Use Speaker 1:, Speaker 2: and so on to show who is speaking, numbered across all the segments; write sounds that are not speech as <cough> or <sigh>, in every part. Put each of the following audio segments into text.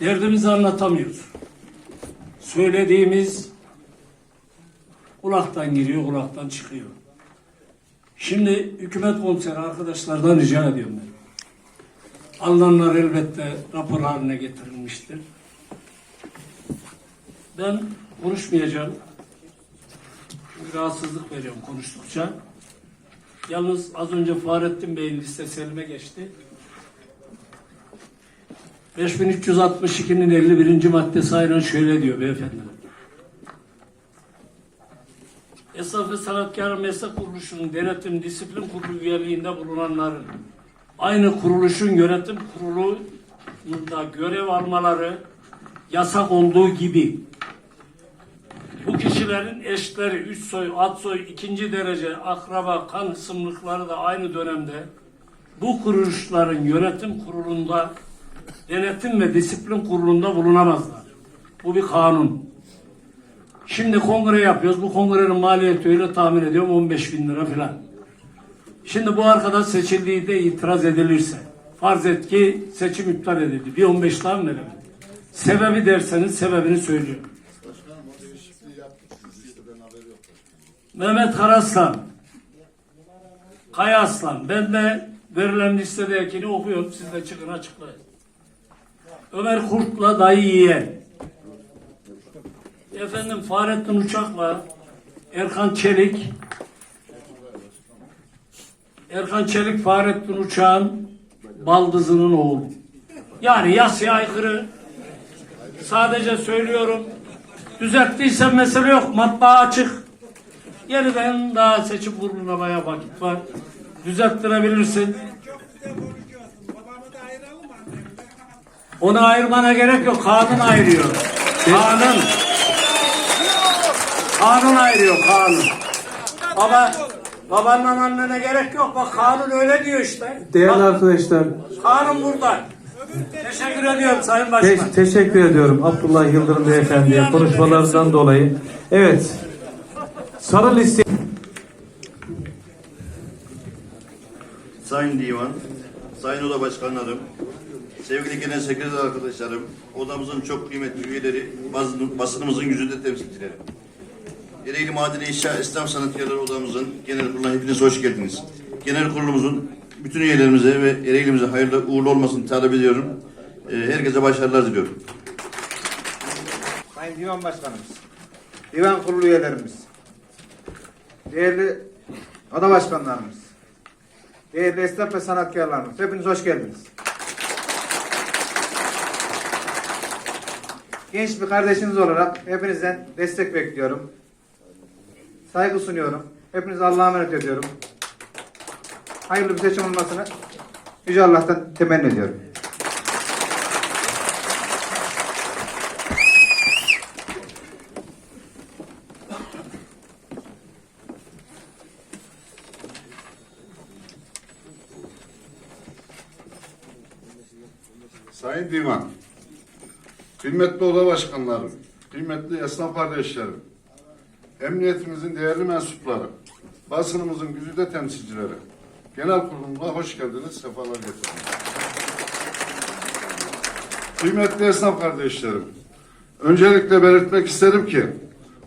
Speaker 1: Derdimizi anlatamıyoruz. Söylediğimiz kulaktan giriyor, kulaktan çıkıyor. Şimdi hükümet komiseri arkadaşlardan rica ediyorum ben. Alınanlar elbette rapor haline getirilmiştir. Ben konuşmayacağım. Çünkü rahatsızlık veriyorum konuştukça. Yalnız az önce Fahrettin Bey'in listesi elime geçti. 5362'nin 51. maddesi aynen şöyle diyor beyefendi. Esnaf ve Sanatkar Meslek Kuruluşu'nun denetim disiplin kurulu üyeliğinde bulunanların aynı kuruluşun yönetim kurulunda görev almaları yasak olduğu gibi bu kişilerin eşleri, üç soy, ad soy, ikinci derece akraba, kan hısımlıkları da aynı dönemde bu kuruluşların yönetim kurulunda, denetim ve disiplin kurulunda bulunamazlar. Bu bir kanun. Şimdi kongre yapıyoruz. Bu kongrenin maliyeti öyle tahmin ediyorum 15 bin lira falan. Şimdi bu arkadaş seçildiği de itiraz edilirse, farz et ki seçim iptal edildi. Bir 15 daha mı verelim? Sebebi derseniz sebebini söylüyorum. Mehmet Karaslan, Kaya Aslan, ben de verilen listedekini okuyorum. Siz de çıkın açıklayın. Ömer Kurt'la dayı yiyen. Efendim Fahrettin Uçak'la Erkan Çelik Erkan Çelik Fahrettin Uçak'ın baldızının oğlu. Yani yasaya aykırı. Sadece söylüyorum. Düzelttiysen mesele yok. Matbaa açık. Yeniden daha seçim kuruluna bayağı vakit var. Düzelttirebilirsin. Onu ayırmana gerek yok. Kanun ayırıyor. Kanun. Kanun ayırıyor kanun. Baba, babanın annene gerek yok. Bak kanun öyle diyor işte.
Speaker 2: Değerli
Speaker 1: Bak,
Speaker 2: arkadaşlar,
Speaker 1: kanun burada. Teşekkür ediyorum Sayın
Speaker 2: te-
Speaker 1: Başkan.
Speaker 2: teşekkür ediyorum Abdullah Yıldırım Beyefendi'ye konuşmalarından dolayı. Evet, sarı liste...
Speaker 3: Sayın Divan, Sayın Oda Başkanlarım, sevgili genel sekreter arkadaşlarım, odamızın çok kıymetli üyeleri, basın- basınımızın yüzünde temsilcileri. Ereğli Madeni İnşa Esnaf Sanatkarları Odamızın genel kuruluna hepiniz hoş geldiniz. Genel kurulumuzun bütün üyelerimize ve Ereğli'mize hayırlı uğurlu olmasını talep ediyorum. Ee, Herkese başarılar diliyorum.
Speaker 4: Sayın Divan Başkanımız, Divan Kurulu üyelerimiz, değerli oda başkanlarımız, değerli esnaf ve sanatkarlarımız, hepiniz hoş geldiniz. Genç bir kardeşiniz olarak hepinizden destek bekliyorum. Saygı sunuyorum. Hepinize Allah'a emanet ediyorum. Hayırlı bir seçim olmasını Yüce Allah'tan temenni ediyorum.
Speaker 5: Sayın Divan, kıymetli oda başkanlarım, kıymetli esnaf kardeşlerim, emniyetimizin değerli mensupları, basınımızın güzide temsilcileri, genel kurulumuza hoş geldiniz, sefalar getirdiniz. Kıymetli esnaf kardeşlerim, öncelikle belirtmek isterim ki,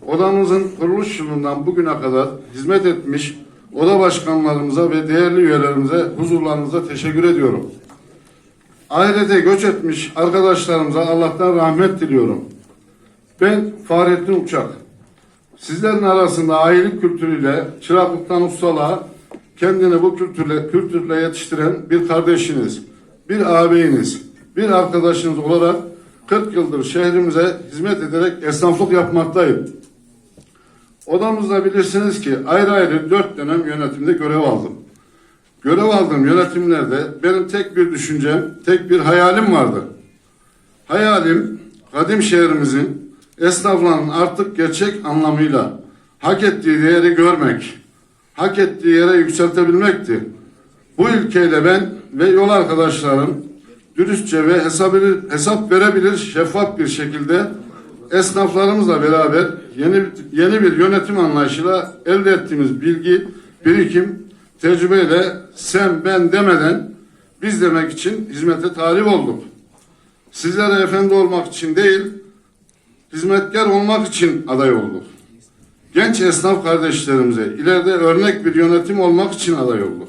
Speaker 5: odamızın kuruluş yılından bugüne kadar hizmet etmiş oda başkanlarımıza ve değerli üyelerimize huzurlarınıza teşekkür ediyorum. Ahirete göç etmiş arkadaşlarımıza Allah'tan rahmet diliyorum. Ben Fahrettin Uçak. Sizlerin arasında ailelik kültürüyle, çıraklıktan ustalığa, kendini bu kültürle, kültürle yetiştiren bir kardeşiniz, bir ağabeyiniz, bir arkadaşınız olarak 40 yıldır şehrimize hizmet ederek esnaflık yapmaktayım. Odamızda bilirsiniz ki ayrı ayrı dört dönem yönetimde görev aldım. Görev aldığım yönetimlerde benim tek bir düşüncem, tek bir hayalim vardı. Hayalim kadim şehrimizin esnaflarının artık gerçek anlamıyla hak ettiği değeri görmek, hak ettiği yere yükseltebilmekti. Bu ilkeyle ben ve yol arkadaşlarım dürüstçe ve hesap, hesap verebilir, şeffaf bir şekilde esnaflarımızla beraber yeni yeni bir yönetim anlayışıyla elde ettiğimiz bilgi, birikim, tecrübeyle sen ben demeden biz demek için hizmete talip olduk. sizlere efendi olmak için değil, hizmetkar olmak için aday olduk. Genç esnaf kardeşlerimize ileride örnek bir yönetim olmak için aday olduk.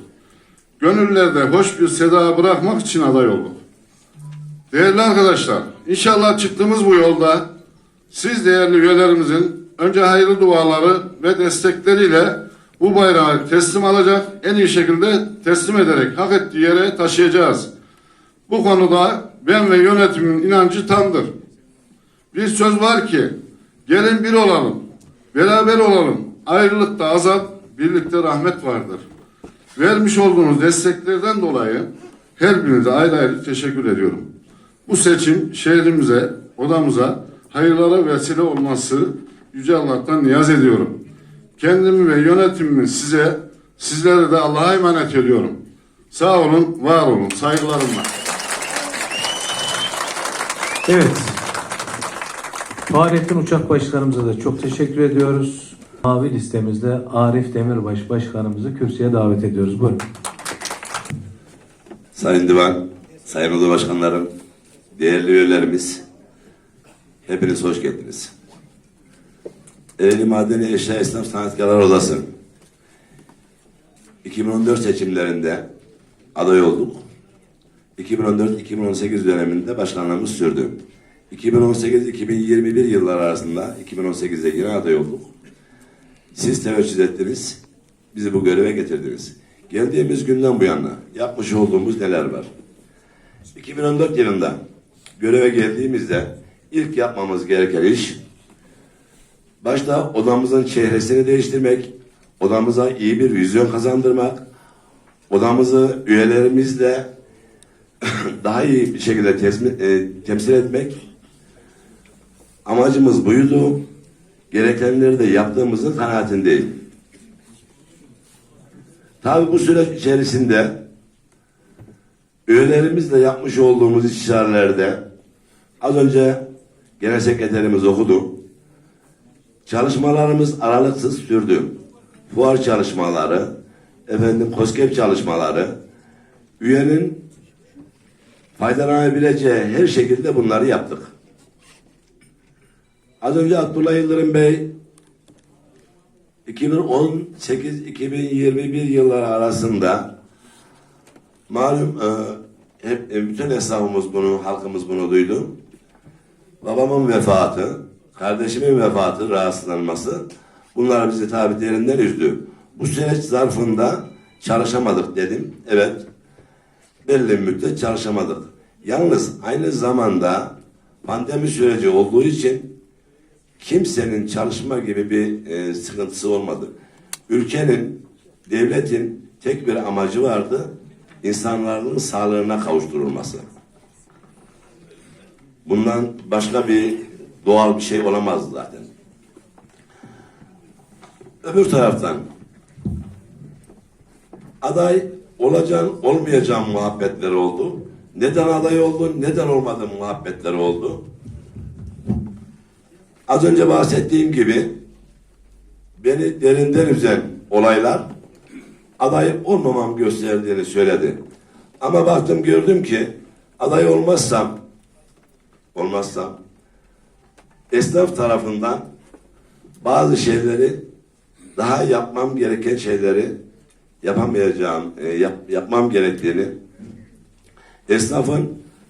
Speaker 5: Gönüllerde hoş bir seda bırakmak için aday olduk. Değerli arkadaşlar, inşallah çıktığımız bu yolda siz değerli üyelerimizin önce hayırlı duaları ve destekleriyle bu bayrağı teslim alacak, en iyi şekilde teslim ederek hak ettiği yere taşıyacağız. Bu konuda ben ve yönetimin inancı tamdır. Bir söz var ki, gelin bir olalım, beraber olalım, ayrılıkta azap, birlikte rahmet vardır. Vermiş olduğunuz desteklerden dolayı her birinize ayrı ayrı teşekkür ediyorum. Bu seçim şehrimize, odamıza hayırlara vesile olması Yüce Allah'tan niyaz ediyorum. Kendimi ve yönetimimi size, sizlere de Allah'a emanet ediyorum. Sağ olun, var olun. Saygılarımla.
Speaker 2: Evet. Fahrettin Uçak Başkanımıza da çok teşekkür ediyoruz. Mavi listemizde Arif Demirbaş Başkanımızı kürsüye davet ediyoruz. Buyurun.
Speaker 6: Sayın Divan, Sayın Oda Başkanlarım, değerli üyelerimiz, hepiniz hoş geldiniz. Ereğli Madeni Eşya Esnaf Sanatkarlar Odası 2014 seçimlerinde aday olduk. 2014-2018 döneminde başkanlığımız sürdü. 2018-2021 yıllar arasında 2018'de yine aday olduk. Siz teveccüh ettiniz, bizi bu göreve getirdiniz. Geldiğimiz günden bu yana yapmış olduğumuz neler var? 2014 yılında göreve geldiğimizde ilk yapmamız gereken iş başta odamızın çehresini değiştirmek, odamıza iyi bir vizyon kazandırmak, odamızı üyelerimizle <laughs> daha iyi bir şekilde e, temsil etmek amacımız buydu. Gerekenleri de yaptığımızın kanaatindeyim. Tabi bu süreç içerisinde üyelerimizle yapmış olduğumuz istişarelerde az önce genel sekreterimiz okudu. Çalışmalarımız aralıksız sürdü. Fuar çalışmaları, efendim KOSGEB çalışmaları, üyenin faydalanabileceği her şekilde bunları yaptık. Az önce Abdullah Yıldırım Bey 2018-2021 yılları arasında malum e, hep e, bütün esnafımız bunu, halkımız bunu duydu. Babamın vefatı, kardeşimin vefatı, rahatsızlanması bunlar bizi tabi derinden üzdü. Bu süreç zarfında çalışamadık dedim. Evet. Belli müddet çalışamadık. Yalnız aynı zamanda pandemi süreci olduğu için kimsenin çalışma gibi bir e, sıkıntısı olmadı. Ülkenin, devletin tek bir amacı vardı. insanların sağlığına kavuşturulması. Bundan başka bir doğal bir şey olamaz zaten. Öbür taraftan aday olacağın olmayacağın muhabbetleri oldu. Neden aday oldu, neden olmadı muhabbetleri oldu. Az önce bahsettiğim gibi beni derinden üzen olaylar aday olmamam gösterdiğini söyledi. Ama baktım gördüm ki aday olmazsam olmazsam esnaf tarafından bazı şeyleri daha yapmam gereken şeyleri yapamayacağım, e, yap- yapmam gerektiğini esnafın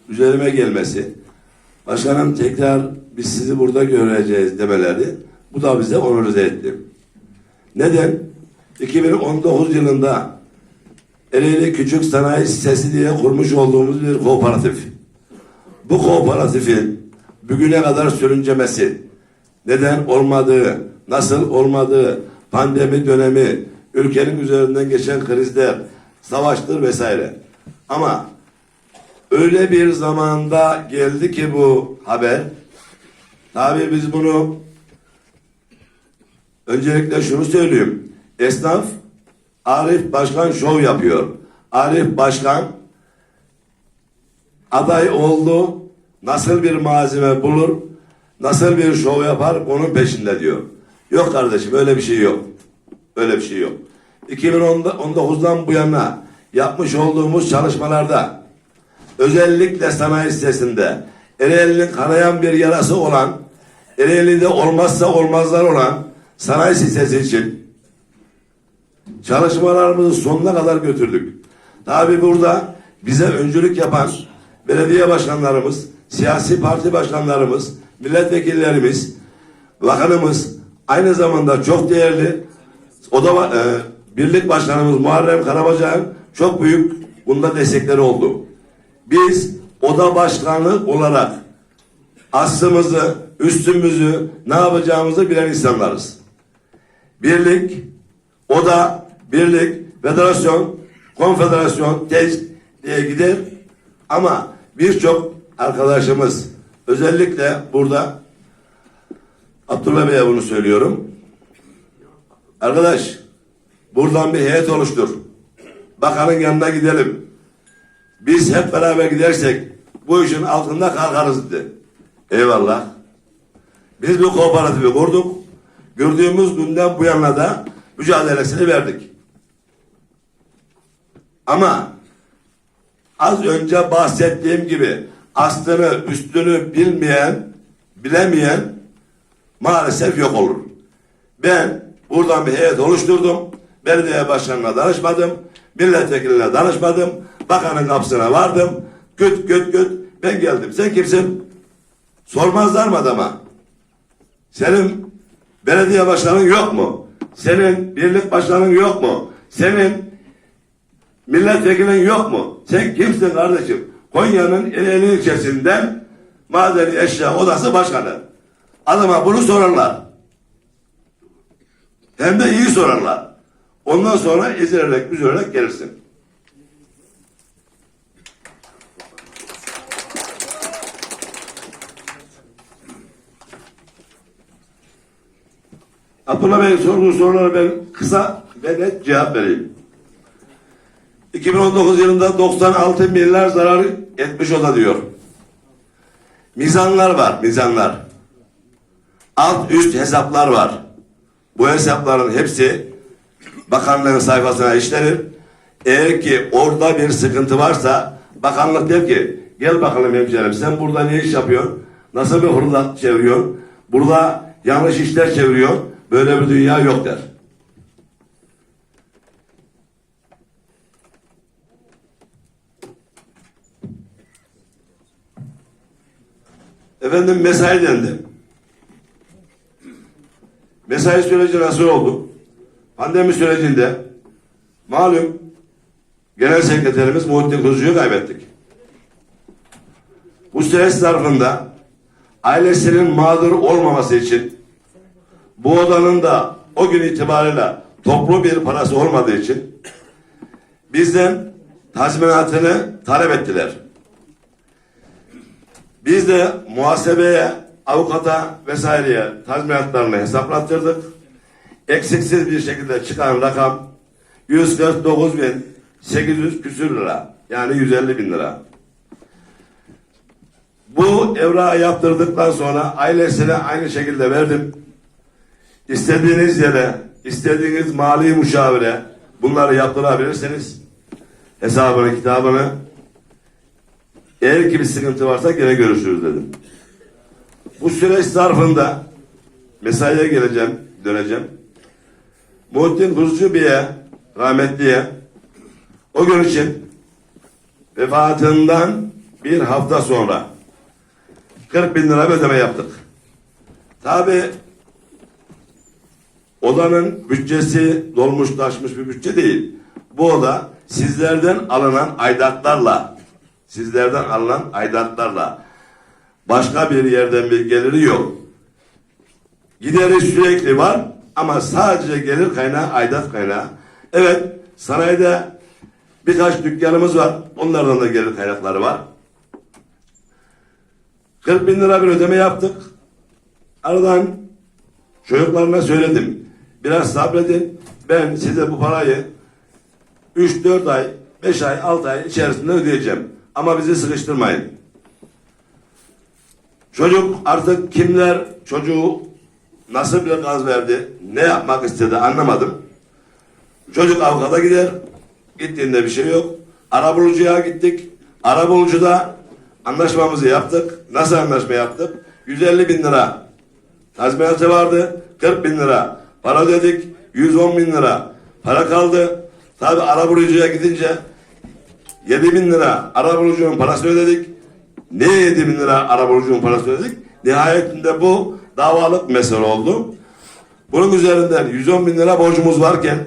Speaker 6: üzerime gelmesi, başkanım tekrar biz sizi burada göreceğiz demeleri bu da bize onurize etti. Neden? 2019 yılında Ereğli Küçük Sanayi Sitesi diye kurmuş olduğumuz bir kooperatif. Bu kooperatifin bugüne kadar sürüncemesi, neden olmadığı, nasıl olmadığı, pandemi dönemi, ülkenin üzerinden geçen krizler, savaştır vesaire. Ama öyle bir zamanda geldi ki bu haber. Tabii biz bunu öncelikle şunu söyleyeyim. Esnaf Arif Başkan şov yapıyor. Arif Başkan aday oldu. Nasıl bir malzeme bulur, nasıl bir şov yapar onun peşinde diyor. Yok kardeşim öyle bir şey yok. Öyle bir şey yok. 2019'dan bu yana yapmış olduğumuz çalışmalarda özellikle sanayi sitesinde Ereğli'nin kanayan bir yarası olan, Ereğli'de olmazsa olmazlar olan sanayi sitesi için çalışmalarımızı sonuna kadar götürdük. Tabi burada bize öncülük yapan belediye başkanlarımız, siyasi parti başkanlarımız, milletvekillerimiz, bakanımız, aynı zamanda çok değerli o da e, birlik başkanımız Muharrem Karabacak'ın çok büyük bunda destekleri oldu. Biz oda başkanı olarak aslımızı, üstümüzü, ne yapacağımızı bilen insanlarız. Birlik, oda, birlik, federasyon, konfederasyon, tez diye gider. Ama birçok arkadaşımız özellikle burada Abdullah Bey'e bunu söylüyorum. Arkadaş buradan bir heyet oluştur. Bakanın yanına gidelim. Biz hep beraber gidersek bu işin altında kalkarız dedi. Eyvallah. Biz bu kooperatifi kurduk. Gördüğümüz günden bu yana da mücadelesini verdik. Ama az önce bahsettiğim gibi aslını üstünü bilmeyen, bilemeyen maalesef yok olur. Ben buradan bir heyet oluşturdum. Belediye başkanına danışmadım. Milletvekiline danışmadım. Bakanın kapısına vardım. Güt güt güt. Ben geldim. Sen kimsin? Sormazlar mı adama? Senin belediye başkanın yok mu? Senin birlik başkanın yok mu? Senin milletvekilin yok mu? Sen kimsin kardeşim? Konya'nın Ereğli ilçesinden madeni eşya odası başkanı. Adama bunu sorarlar. Hem de iyi sorarlar. Ondan sonra ezilerek üzülerek gelirsin. Abdullah Bey'in sorduğu sorulara ben kısa ve net cevap vereyim. 2019 yılında 96 milyar zarar etmiş ola diyor. Mizanlar var, mizanlar. Alt üst hesaplar var. Bu hesapların hepsi bakanlığın sayfasına işlenir. Eğer ki orada bir sıkıntı varsa bakanlık der ki gel bakalım hemşerim sen burada ne iş yapıyorsun? Nasıl bir hırlat çeviriyorsun? Burada yanlış işler çeviriyorsun. Böyle bir dünya yok der. Efendim mesai dendi. Mesai süreci nasıl oldu? Pandemi sürecinde malum genel sekreterimiz Muhittin Kuzucu'yu kaybettik. Bu süreç zarfında ailesinin mağdur olmaması için bu odanın da o gün itibariyle toplu bir parası olmadığı için bizden tazminatını talep ettiler. Biz de muhasebeye, avukata vesaireye tazminatlarını hesaplattırdık. Eksiksiz bir şekilde çıkan rakam 149 bin 800 küsür lira. Yani 150 bin lira. Bu evrağı yaptırdıktan sonra ailesine aynı şekilde verdim. İstediğiniz yere, istediğiniz mali müşavire bunları yaptırabilirsiniz. Hesabını, kitabını eğer ki bir sıkıntı varsa gene görüşürüz dedim. Bu süreç zarfında mesaiye geleceğim, döneceğim. Muhittin Kuzucu Bey'e, rahmetliye o gün için vefatından bir hafta sonra 40 bin lira bir ödeme yaptık. Tabi odanın bütçesi dolmuş taşmış bir bütçe değil. Bu oda sizlerden alınan aidatlarla sizlerden alınan aidatlarla başka bir yerden bir geliri yok. Gideri sürekli var ama sadece gelir kaynağı aidat kaynağı. Evet sanayide birkaç dükkanımız var. Onlardan da gelir kaynakları var. 40 bin lira bir ödeme yaptık. Aradan çocuklarına söyledim. Biraz sabredin. Ben size bu parayı 3-4 ay, 5 ay, 6 ay içerisinde ödeyeceğim. Ama bizi sıkıştırmayın. Çocuk artık kimler çocuğu nasıl bir gaz verdi, ne yapmak istedi anlamadım. Çocuk avukata gider. Gittiğinde bir şey yok. Arabulucuya gittik. Arabulucuda Anlaşmamızı yaptık. Nasıl anlaşma yaptık? 150 bin lira tazminatı vardı. 40 bin lira para ödedik. 110 bin lira para kaldı. Tabi arabulucuya gidince 7 bin lira arabulucunun parasını ödedik. Ne 7 bin lira arabulucunun parasını ödedik? Nihayetinde bu davalık mesele oldu. Bunun üzerinden 110 bin lira borcumuz varken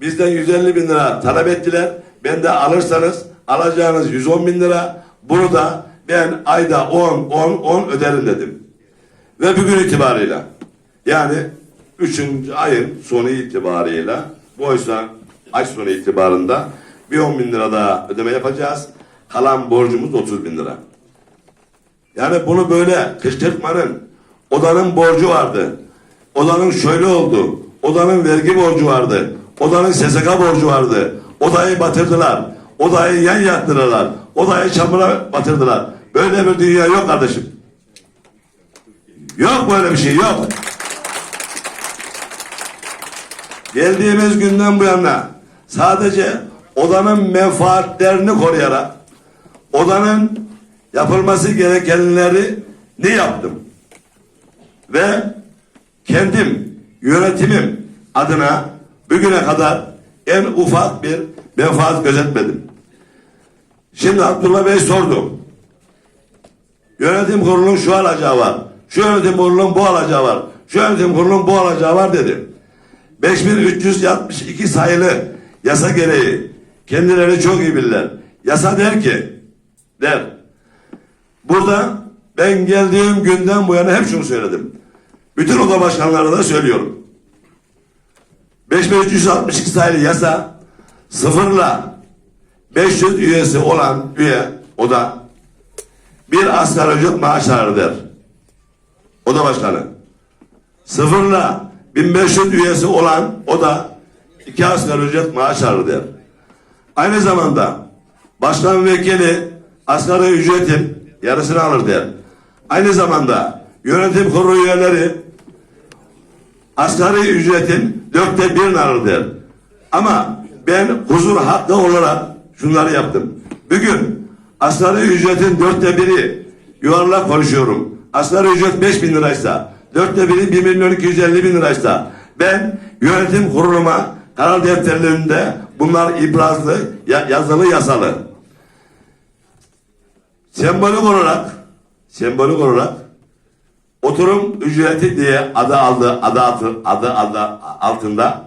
Speaker 6: bizden 150 bin lira talep ettiler. Ben de alırsanız alacağınız 110 bin lira bunu da ben ayda 10 10 10 öderim dedim. Ve bugün itibarıyla yani 3. ayın sonu itibarıyla bu oysa ay sonu itibarında bir 10 bin lira daha ödeme yapacağız. Kalan borcumuz 30 bin lira. Yani bunu böyle kışkırtmanın odanın borcu vardı. Odanın şöyle oldu. Odanın vergi borcu vardı. Odanın SSK borcu vardı. Odayı batırdılar. Odayı yan yattılar. Odayı çamura batırdılar. Böyle bir dünya yok kardeşim. Yok böyle bir şey yok. Geldiğimiz günden bu yana sadece odanın menfaatlerini koruyarak odanın yapılması gerekenleri ne yaptım? Ve kendim yönetimim adına bugüne kadar en ufak bir menfaat gözetmedim. Şimdi Abdullah Bey sordu. Yönetim kurulunun şu alacağı var. Şu yönetim kurulunun bu alacağı var. Şu yönetim kurulunun bu alacağı var dedi. 5362 sayılı yasa gereği kendileri çok iyi bilirler. Yasa der ki der. Burada ben geldiğim günden bu yana hep şunu söyledim. Bütün oda başkanlarına da söylüyorum. 5362 sayılı yasa sıfırla 500 üyesi olan üye oda bir asgari ücret maaş alır der. Oda başkanı. Sıfırla 1500 üyesi olan o da iki asgari ücret maaş alır der. Aynı zamanda başkan vekili asgari ücretin yarısını alır der. Aynı zamanda yönetim kurulu üyeleri asgari ücretin dörtte birini alır der. Ama ben huzur hakkı olarak şunları yaptım. Bugün asgari ücretin dörtte biri yuvarlak konuşuyorum. Asgari ücret beş bin liraysa dörtte biri bir milyon iki yüz elli bin liraysa ben yönetim kuruluma karar defterlerinde bunlar ibrazlı, ya- yazılı, yasalı. Sembolik olarak sembolik olarak oturum ücreti diye adı aldı adı altı, adı adı altında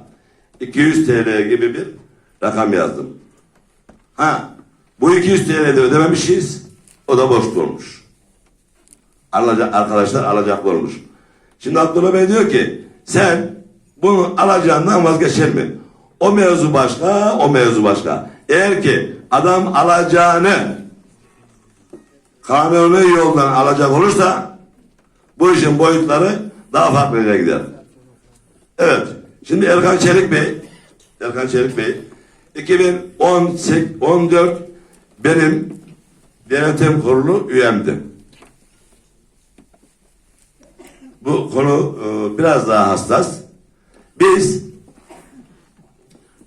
Speaker 6: 200 TL gibi bir rakam yazdım. Ha bu 200 TL'de ödememişiz. O da borçlu olmuş. Alacak, arkadaşlar alacaklı olmuş. Şimdi Abdullah Bey diyor ki sen bunu alacağından vazgeçer mi? O mevzu başka, o mevzu başka. Eğer ki adam alacağını kanuni yoldan alacak olursa bu işin boyutları daha farklı yere gider. Evet. Şimdi Erkan Çelik Bey Erkan Çelik Bey 2014 benim denetim kurulu üyemdi. Bu konu e, biraz daha hassas. Biz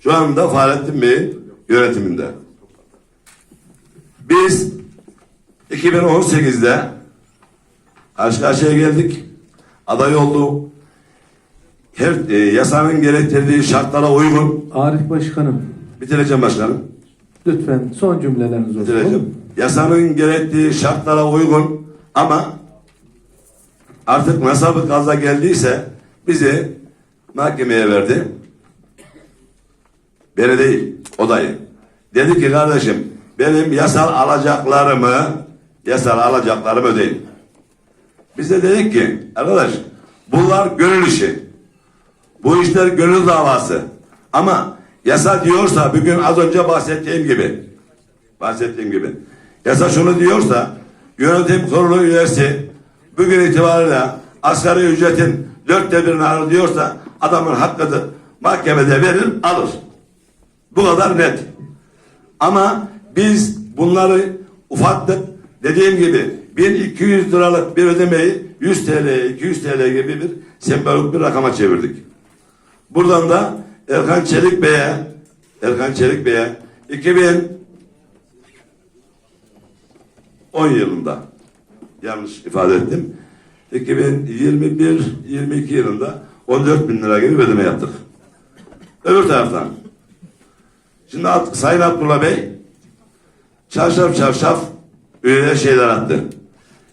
Speaker 6: şu anda Fahrettin Bey'in yönetiminde. Biz 2018'de karşı karşıya geldik. Aday oldu. Her e, yasanın gerektirdiği şartlara uygun.
Speaker 2: Arif Başkanım
Speaker 6: Bitireceğim başkanım.
Speaker 2: lütfen son cümleleriniz olsun.
Speaker 6: Bitireceğim. Yasanın gerektiği şartlara uygun ama artık nasıl bir gaza geldiyse bizi mahkemeye verdi. Beni değil, odayı. Dedi ki kardeşim benim yasal alacaklarımı yasal alacaklarımı ödeyin. Biz de dedik ki arkadaş bunlar gönül işi. Bu işler gönül davası. Ama yasa diyorsa bugün az önce bahsettiğim gibi bahsettiğim gibi yasa şunu diyorsa yönetim kurulu üyesi bugün itibariyle asgari ücretin dörtte birini alır diyorsa adamın hakkıdır. Mahkemede verir alır. Bu kadar net. Ama biz bunları ufaktık. Dediğim gibi 1200 liralık bir ödemeyi 100 TL, 200 TL gibi bir sembolik bir rakama çevirdik. Buradan da Erkan Çelik Bey'e Erkan Çelik Bey'e 2000 2010 yılında yanlış ifade ettim. 2021-22 yılında 14 bin lira gibi ödeme yaptık. Öbür taraftan şimdi Ab- Sayın Abdullah Bey çarşaf çarşaf üyeler şeyler attı.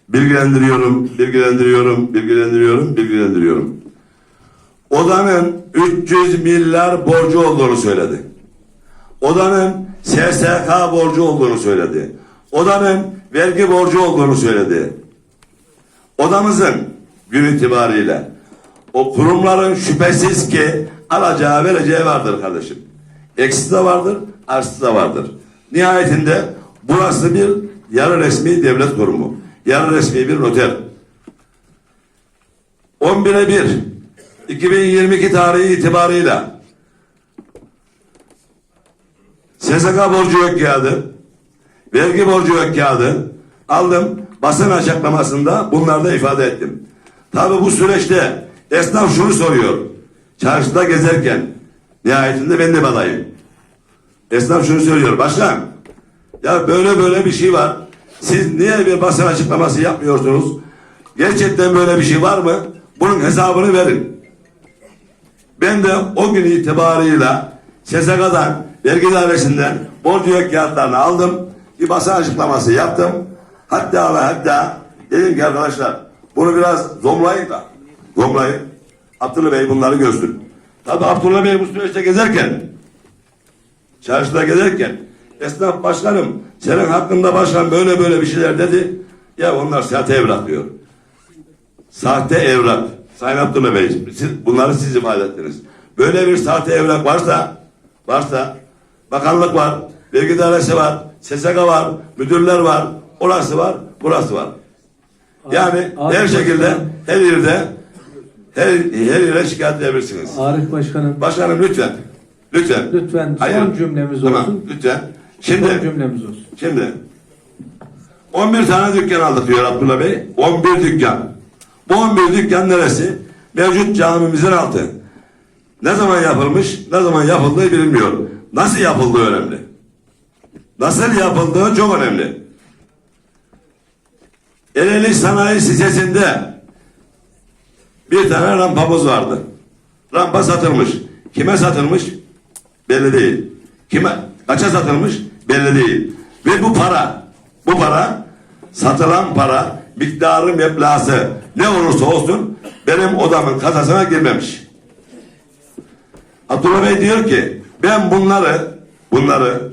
Speaker 6: Bilgilendiriyorum, bilgilendiriyorum, bilgilendiriyorum, bilgilendiriyorum. Odanın 300 milyar borcu olduğunu söyledi. Odanın SSK borcu olduğunu söyledi. Odanın vergi borcu olduğunu söyledi. Odamızın gün itibariyle o kurumların şüphesiz ki alacağı vereceği vardır kardeşim. Eksisi de vardır, artısı da vardır. Nihayetinde burası bir yarı resmi devlet kurumu. Yarı resmi bir noter. 11'e 1 2022 tarihi itibarıyla SSK borcu yok kağıdı, vergi borcu yok kağıdı aldım. Basın açıklamasında bunları da ifade ettim. Tabi bu süreçte esnaf şunu soruyor. Çarşıda gezerken nihayetinde ben de badayım. Esnaf şunu söylüyor. Başkan ya böyle böyle bir şey var. Siz niye bir basın açıklaması yapmıyorsunuz? Gerçekten böyle bir şey var mı? Bunun hesabını verin. Ben de o gün itibarıyla SSK'dan, vergi dairesinden borcu kağıtlarını aldım. Bir basın açıklaması yaptım. Hatta ve hatta dedim ki arkadaşlar bunu biraz zomlayın da. Zomlayın. Abdullah Bey bunları görsün. Tabi Abdullah Bey bu süreçte gezerken çarşıda gezerken esnaf başkanım senin hakkında başkan böyle böyle bir şeyler dedi. Ya onlar sahte evrak diyor. Sahte evrak. Sayın Abdullah Bey, siz, bunları siz ifade ettiniz. Böyle bir sahte evrak varsa, varsa, bakanlık var, vergi dairesi var, SSK var, müdürler var, orası var, burası var. Yani
Speaker 2: Arif
Speaker 6: her şekilde, her yerde, her, her yere şikayet edebilirsiniz.
Speaker 2: Arif Başkanım
Speaker 6: Başkanım lütfen, lütfen.
Speaker 2: lütfen son cümlemiz
Speaker 6: Tamam,
Speaker 2: olsun.
Speaker 6: lütfen.
Speaker 2: Son
Speaker 6: Şimdi,
Speaker 2: cümlemiz olsun.
Speaker 6: Şimdi 11 tane dükkan aldık diyor Abdullah Bey. 11 dükkan. Bu 11 dükkan neresi? Mevcut camimizin altı. Ne zaman yapılmış, ne zaman yapıldığı bilinmiyor. Nasıl yapıldığı önemli. Nasıl yapıldığı çok önemli. Ereğli Sanayi sitesinde bir tane rampamız vardı. Rampa satılmış. Kime satılmış? Belli değil. Kime? Kaça satılmış? Belli değil. Ve bu para, bu para, satılan para, miktarı, meblası ne olursa olsun benim odamın kasasına girmemiş. Abdullah Bey diyor ki ben bunları, bunları